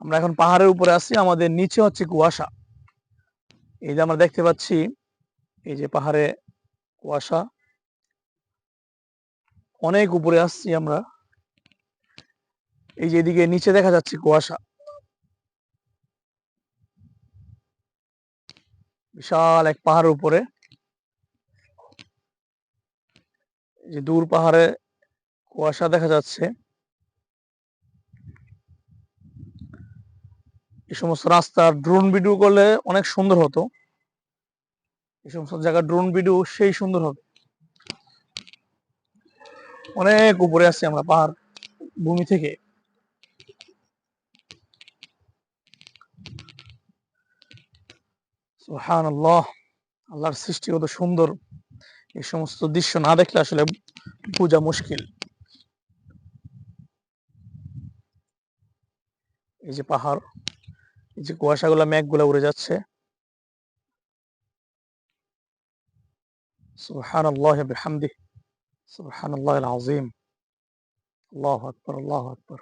আমরা এখন পাহাড়ের উপরে আছি, আমাদের নিচে হচ্ছে কুয়াশা। এই যে আমরা দেখতে পাচ্ছি, এই যে পাহাড়ে কুয়াশা। অনেক উপরে আসছি আমরা। এই যে এদিকে নিচে দেখা যাচ্ছে কুয়াশা। বিশাল এক পাহাড়ের উপরে। যে দূর পাহাড়ে কুয়াশা দেখা যাচ্ছে। এই সমস্ত রাস্তার ড্রোন ভিডিও করলে অনেক সুন্দর হতো। এই সমস্ত জায়গার ড্রোন ভিডিও সেই সুন্দর হবে। অনেক উপরে আছি আমরা, পাহাড় ভূমি থেকে। আল্লাহর সৃষ্টি কত সুন্দর। এই সমস্ত দৃশ্য না দেখলে আসলে বোঝা মুশকিল। এই যে পাহাড় এই যে কুয়াশাগুলা মেঘগুলা উড়ে যাচ্ছে سبحان الله بحمده سبحان الله العظيم الله أكبر الله أكبر